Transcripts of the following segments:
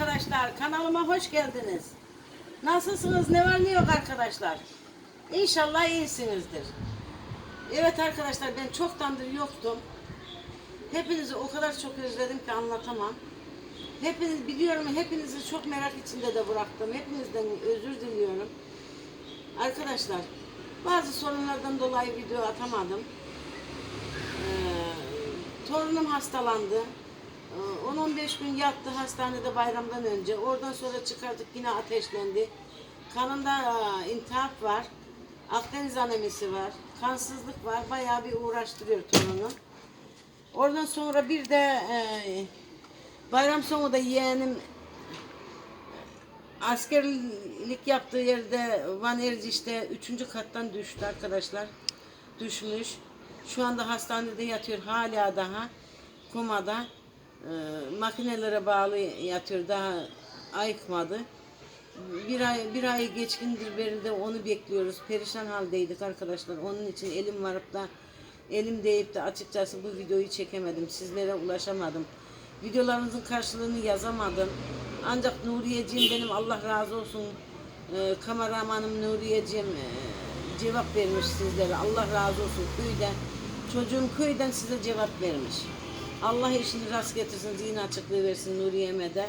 arkadaşlar. Kanalıma hoş geldiniz. Nasılsınız? Ne var ne yok arkadaşlar? İnşallah iyisinizdir. Evet arkadaşlar ben çoktandır yoktum. Hepinizi o kadar çok özledim ki anlatamam. Hepiniz biliyorum hepinizi çok merak içinde de bıraktım. Hepinizden özür diliyorum. Arkadaşlar bazı sorunlardan dolayı video atamadım. Ee, torunum hastalandı. Ee, 10-15 gün yattı hastanede bayramdan önce. Oradan sonra çıkardık yine ateşlendi. Kanında e, intihap var. Akdeniz anemisi var. Kansızlık var. Bayağı bir uğraştırıyor torunu. Oradan sonra bir de e, bayram sonu da yeğenim askerlik yaptığı yerde Van Erciş'te üçüncü kattan düştü arkadaşlar. Düşmüş. Şu anda hastanede yatıyor hala daha komada. Ee, makinelere bağlı yatıyor daha ayıkmadı. Bir ay bir ay geçkindir beri onu bekliyoruz. Perişan haldeydik arkadaşlar. Onun için elim varıp da elim değip de açıkçası bu videoyu çekemedim. Sizlere ulaşamadım. Videolarınızın karşılığını yazamadım. Ancak Nuriyeciğim benim Allah razı olsun e, kameramanım Nuriyeciğim e, cevap vermiş sizlere. Allah razı olsun köyden. Çocuğum köyden size cevap vermiş. Allah işini rast getirsin, zihin açıklığı versin Nuriye'me de.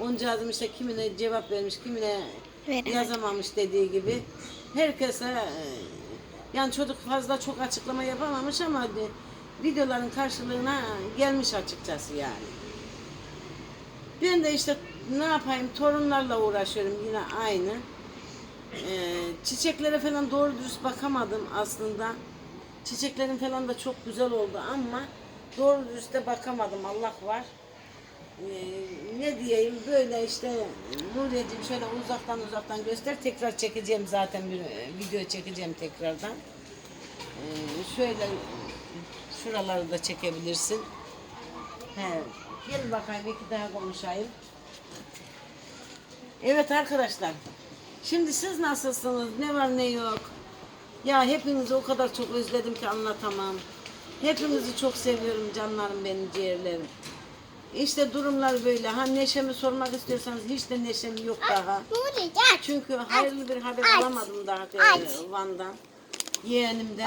Oncağızım işte kimine cevap vermiş, kimine Veremedi. yazamamış dediği gibi. Herkese e, yani çocuk fazla çok açıklama yapamamış ama de- videoların karşılığına gelmiş açıkçası yani. Ben de işte ne yapayım torunlarla uğraşıyorum yine aynı. Ee, çiçeklere falan doğru dürüst bakamadım aslında. Çiçeklerin falan da çok güzel oldu ama doğru dürüst de bakamadım Allah var. Ee, ne diyeyim böyle işte Nuriye'cim şöyle uzaktan uzaktan göster tekrar çekeceğim zaten bir e, video çekeceğim tekrardan. Ee, şöyle şuraları da çekebilirsin. He, gel bakayım iki daha konuşayım. Evet arkadaşlar. Şimdi siz nasılsınız? Ne var ne yok? Ya hepinizi o kadar çok özledim ki anlatamam. Hepinizi çok seviyorum canlarım benim ciğerlerim. İşte durumlar böyle. Ha neşemi sormak istiyorsanız hiç de neşem yok daha. Çünkü hayırlı bir haber alamadım daha. Van'dan. Yeğenimden.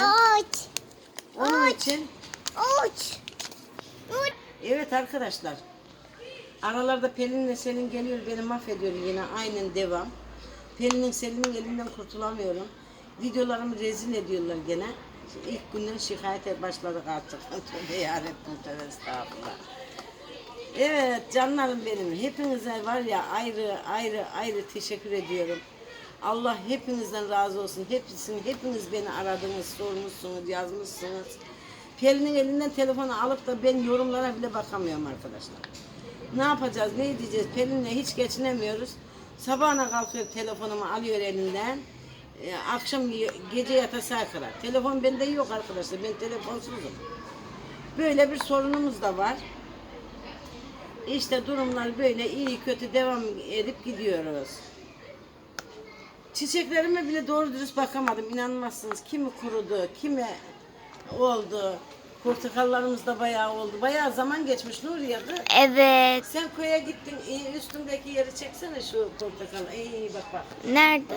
Onun için. Evet arkadaşlar. Aralarda Pelin'le Selin geliyor beni mahvediyor yine aynen devam. Pelin'in Selin'in elinden kurtulamıyorum. Videolarımı rezil ediyorlar gene. İlk günden şikayete başladık artık. Tövbe yarabbim tövbe estağfurullah. Evet canlarım benim. Hepinize var ya ayrı ayrı ayrı teşekkür ediyorum. Allah hepinizden razı olsun. Hepsini, hepiniz beni aradınız, sormuşsunuz, yazmışsınız. Pelin'in elinden telefonu alıp da ben yorumlara bile bakamıyorum arkadaşlar. Ne yapacağız, ne diyeceğiz? Pelin'le hiç geçinemiyoruz. Sabahına kalkıyor telefonumu alıyor elinden. Ee, akşam gece yatasıya kadar. Telefon bende yok arkadaşlar. Ben telefonsuzum. Böyle bir sorunumuz da var. İşte durumlar böyle iyi kötü devam edip gidiyoruz. Çiçeklerime bile doğru dürüst bakamadım. İnanmazsınız. Kimi kurudu, kimi oldu. Portakallarımız da bayağı oldu. Bayağı zaman geçmiş Nuriye. kız. Evet. Sen köye gittin. üstündeki yeri çeksene şu portakalı. İyi bak bak. Nerede?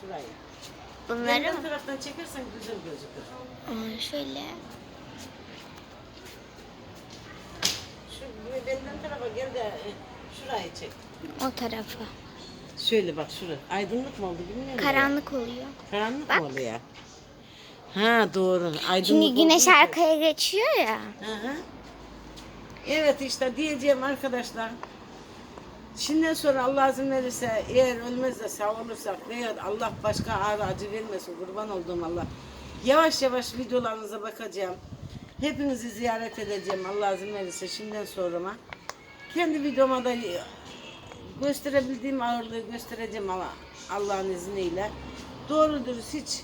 Şurayı. Bunları Yandan mı? taraftan çekersen güzel gözükür. Aa, şöyle. Şu benden tarafa gel de e, şurayı çek. O tarafa. Şöyle bak şurası. Aydınlık mı oldu bilmiyorum. Karanlık oluyor. Karanlık Bak. mı oluyor? Ha doğru. Aydınlık Şimdi güneş için. arkaya geçiyor ya. Hı hı. Evet işte diyeceğim arkadaşlar. Şimdiden sonra Allah izin verirse eğer ölmez de sağ olursak veya Allah başka ağrı acı vermesin kurban olduğum Allah. Yavaş yavaş videolarınıza bakacağım. Hepinizi ziyaret edeceğim Allah izin verirse şimdiden sonra. Kendi videoma da gösterebildiğim ağırlığı göstereceğim Allah- Allah'ın izniyle. Doğru dürüst hiç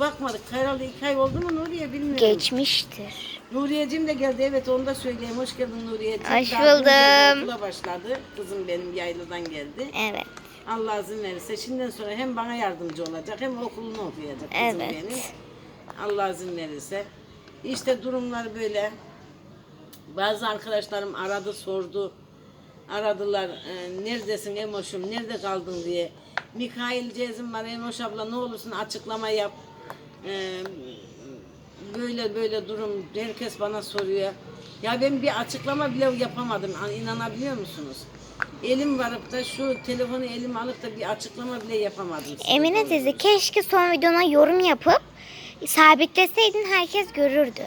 bakmadık. Kayralı iki ay oldu mu Nuriye bilmiyorum. Geçmiştir. Nuriyeciğim de geldi evet onu da söyleyeyim. Hoş geldin Nuriyeciğim. Hoş Daha dün geldi, buldum. Okula başladı. Kızım benim yayladan geldi. Evet. Allah izin verirse şimdiden sonra hem bana yardımcı olacak hem okulunu okuyacak kızım Evet. benim. Allah izin verirse. İşte durumlar böyle. Bazı arkadaşlarım aradı sordu. Aradılar e, neredesin Emoş'um nerede kaldın diye. Mikail Cezim var Emoş abla ne olursun açıklama yap. E, böyle böyle durum herkes bana soruyor. Ya ben bir açıklama bile yapamadım. An- İnanabiliyor musunuz? Elim varıp da şu telefonu elime alıp da bir açıklama bile yapamadım. size Emine teyze keşke son videona yorum yapıp sabitleseydin herkes görürdü.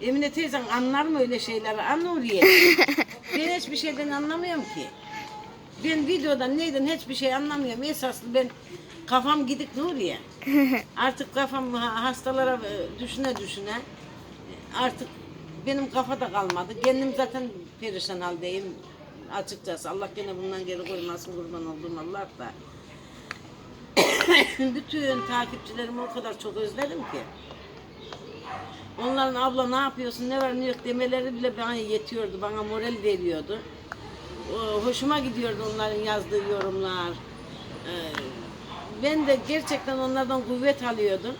Emine teyzen anlar mı öyle şeyleri? Anla oraya. ben hiçbir şeyden anlamıyorum ki. Ben videodan neyden hiçbir şey anlamıyorum. Esaslı ben kafam gidik Nuriye. Artık kafam ha- hastalara e, düşüne düşüne e, artık benim kafada kalmadı. Kendim zaten perişan haldeyim açıkçası. Allah gene bundan geri koymasın kurban olduğum Allah da. Bütün takipçilerimi o kadar çok özledim ki. Onların abla ne yapıyorsun, ne var ne yok demeleri bile bana yetiyordu, bana moral veriyordu. Hoşuma gidiyordu onların yazdığı yorumlar. Ben de gerçekten onlardan kuvvet alıyordum.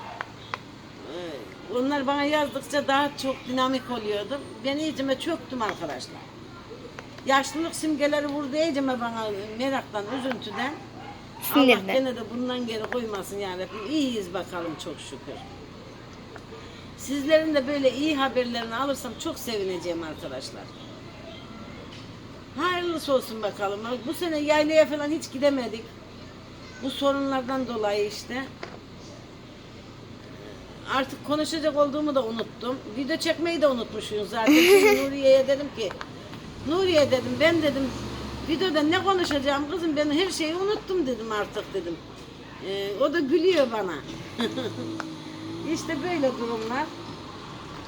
Ee, onlar bana yazdıkça daha çok dinamik oluyordum. Ben iyicime çöktüm arkadaşlar. Yaşlılık simgeleri vurdu iyicime bana meraktan, üzüntüden. Allah Sinirden. gene de bundan geri koymasın yani. İyiyiz bakalım çok şükür. Sizlerin de böyle iyi haberlerini alırsam çok sevineceğim arkadaşlar. Hayırlısı olsun bakalım. Bu sene yaylaya falan hiç gidemedik. Bu sorunlardan dolayı işte. Artık konuşacak olduğumu da unuttum. Video çekmeyi de unutmuşum zaten. Şimdi Nuriye'ye dedim ki Nuriye dedim ben dedim videoda ne konuşacağım kızım ben her şeyi unuttum dedim artık dedim. Ee, o da gülüyor bana. işte böyle durumlar.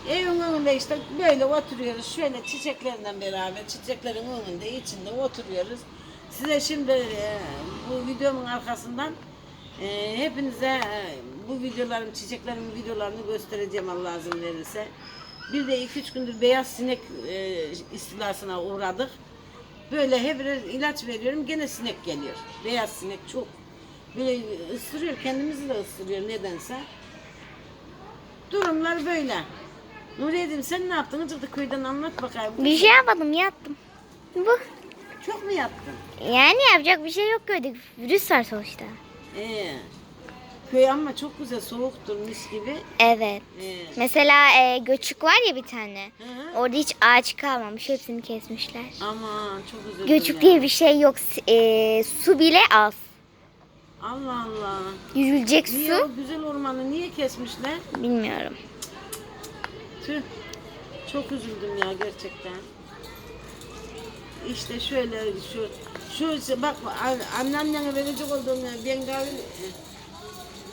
Evin önünde işte böyle oturuyoruz. Şöyle çiçeklerinden beraber çiçeklerin önünde içinde oturuyoruz. Size şimdi e, bu videomun arkasından e, hepinize e, bu videolarım, çiçeklerimin videolarını göstereceğim Allah izin verirse. Bir de iki üç gündür beyaz sinek istilasına uğradık. Böyle hep ilaç veriyorum gene sinek geliyor. Beyaz sinek çok. Böyle ısırıyor kendimizi de ısırıyor nedense. Durumlar böyle. Nuriye'cim sen ne yaptın? Acıktı köyden anlat bakayım. Bir şey yapmadım yattım. Bu. Çok mu yattın? Yani yapacak bir şey yok köyde. Virüs var sonuçta. Ee, köy ama çok güzel soğuktur mis gibi. Evet. Ee, Mesela e, göçük var ya bir tane. Hı hı. Orada hiç ağaç kalmamış. Hepsini kesmişler. aman çok üzüldüm Göçük diye bir şey yok. S- e, su bile az. Allah Allah. Yüzülecek Niye su o güzel ormanı niye kesmişler? bilmiyorum. Tüh. Çok üzüldüm ya gerçekten. İşte şöyle şu şu bak an- anneannene verecek olduğum ya, Bengali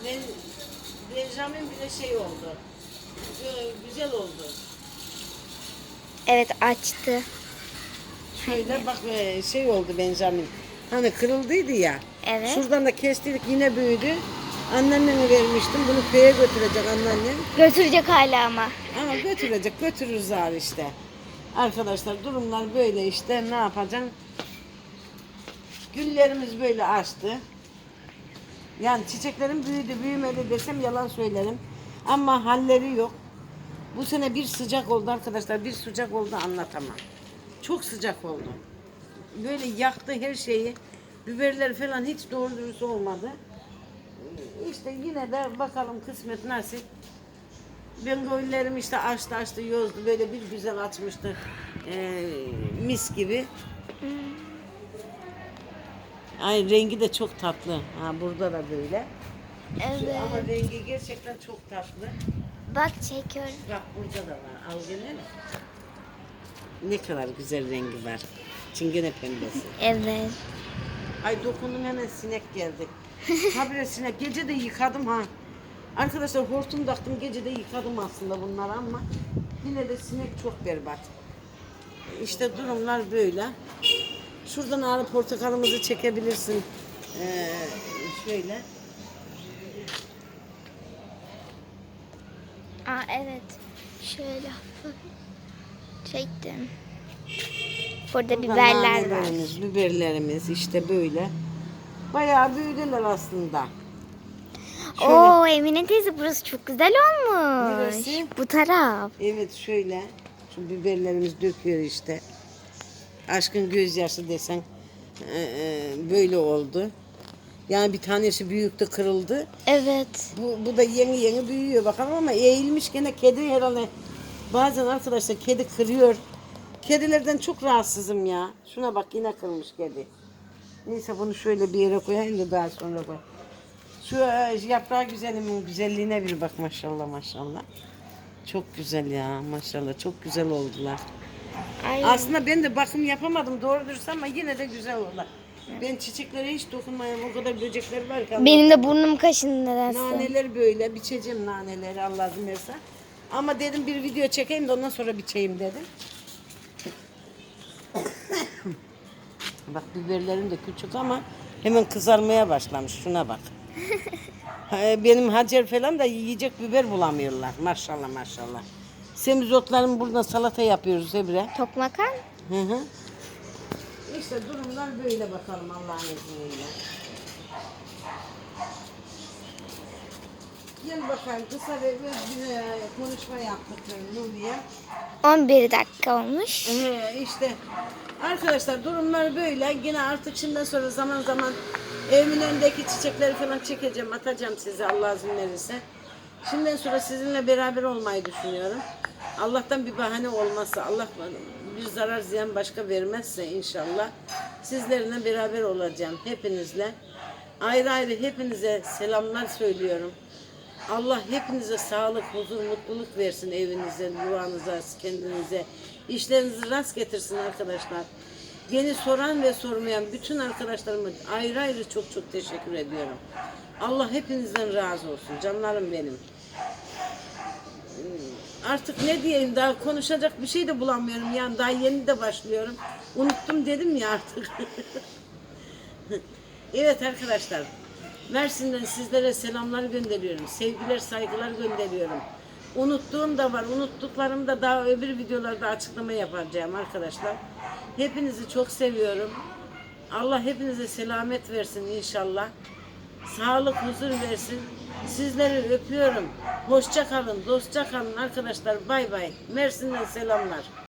ben Benjamin bile şey oldu. Gü- Güzel oldu. Evet açtı. Şöyle bak e, şey oldu Benjamin. Hani kırıldıydı ya. Evet. Şuradan da kestirdik yine büyüdü. Anneanneme vermiştim. Bunu köye götürecek anneannem. Götürecek hala ama. Ama götürecek, götürürüz abi işte. Arkadaşlar durumlar böyle işte. Ne yapacaksın? Güllerimiz böyle açtı. Yani çiçeklerim büyüdü, büyümedi desem yalan söylerim. Ama halleri yok. Bu sene bir sıcak oldu arkadaşlar. Bir sıcak oldu anlatamam. Çok sıcak oldu. Böyle yaktı her şeyi. Biberler falan hiç doğru dürüst olmadı. İşte yine de bakalım kısmet nasip. Ben güllerim işte açtı açtı yozdu böyle bir güzel açmıştı Ee, mis gibi. Ay rengi de çok tatlı. Ha burada da böyle. Evet. Ama rengi gerçekten çok tatlı. Bak çekiyorum. Bak burada da var. Al gene. Ne kadar güzel rengi var. Çingene pembesi. Evet. Ay dokundum hemen sinek geldi. Habire sinek. Gece de yıkadım ha. Arkadaşlar hortum taktım gece de yıkadım aslında bunları ama yine de sinek çok berbat. İşte durumlar böyle. Şuradan ağrı portakalımızı çekebilirsin. Ee, şöyle. Aa evet. Şöyle çektim. Burada biberler var. Biberlerimiz işte böyle. Bayağı büyüdüler aslında. Şöyle. Oo Emine teyze burası çok güzel olmuş. Neresi? Bu taraf. Evet şöyle. Şu biberlerimiz döküyor işte. Aşkın gözyaşı desen e, e, böyle oldu. Yani bir tanesi büyüktü kırıldı. Evet. Bu, bu da yeni yeni büyüyor bakalım ama eğilmiş gene kedi herhalde. Bazen arkadaşlar kedi kırıyor. Kedilerden çok rahatsızım ya. Şuna bak yine kırmış kedi. Neyse bunu şöyle bir yere koyayım da daha sonra koy. Şu yaprağı güzelimin güzelliğine bir bak maşallah maşallah. Çok güzel ya maşallah çok güzel oldular. Ay. Aslında ben de bakım yapamadım doğru dürüst ama yine de güzel oldular. Ben çiçeklere hiç dokunmayayım o kadar böcekler var ki. Benim de burnum kaşındı nedense. Naneler böyle biçeceğim naneleri Allah verirse. Ama dedim bir video çekeyim de ondan sonra biçeyim dedim. bak biberlerim de küçük ama hemen kızarmaya başlamış. Şuna bak. Ha, Benim Hacer falan da yiyecek biber bulamıyorlar. Maşallah maşallah. Semizotlarım burada salata yapıyoruz Ebre. Tokmakan? Hı hı. İşte durumlar böyle bakalım Allah'ın izniyle. Gel bakalım kısa ve öz bir e, konuşma yaptık Nuriye. 11 dakika olmuş. Ee, işte arkadaşlar durumlar böyle. Yine artık şimdiden sonra zaman zaman evimin önündeki çiçekleri falan çekeceğim, atacağım size Allah izin verirse. Şimdiden sonra sizinle beraber olmayı düşünüyorum. Allah'tan bir bahane olmazsa, Allah bir zarar ziyan başka vermezse inşallah sizlerle beraber olacağım hepinizle. Ayrı ayrı hepinize selamlar söylüyorum. Allah hepinize sağlık, huzur, mutluluk versin evinize, yuvanıza, kendinize. İşlerinizi rast getirsin arkadaşlar. Beni soran ve sormayan bütün arkadaşlarıma ayrı ayrı çok çok teşekkür ediyorum. Allah hepinizden razı olsun. Canlarım benim. Artık ne diyeyim daha konuşacak bir şey de bulamıyorum. Yani daha yeni de başlıyorum. Unuttum dedim ya artık. Evet arkadaşlar. Mersin'den sizlere selamlar gönderiyorum. Sevgiler, saygılar gönderiyorum. Unuttuğum da var. Unuttuklarımı da daha öbür videolarda açıklama yapacağım arkadaşlar. Hepinizi çok seviyorum. Allah hepinize selamet versin inşallah. Sağlık, huzur versin. Sizleri öpüyorum. Hoşça kalın, dostça kalın arkadaşlar. Bay bay. Mersin'den selamlar.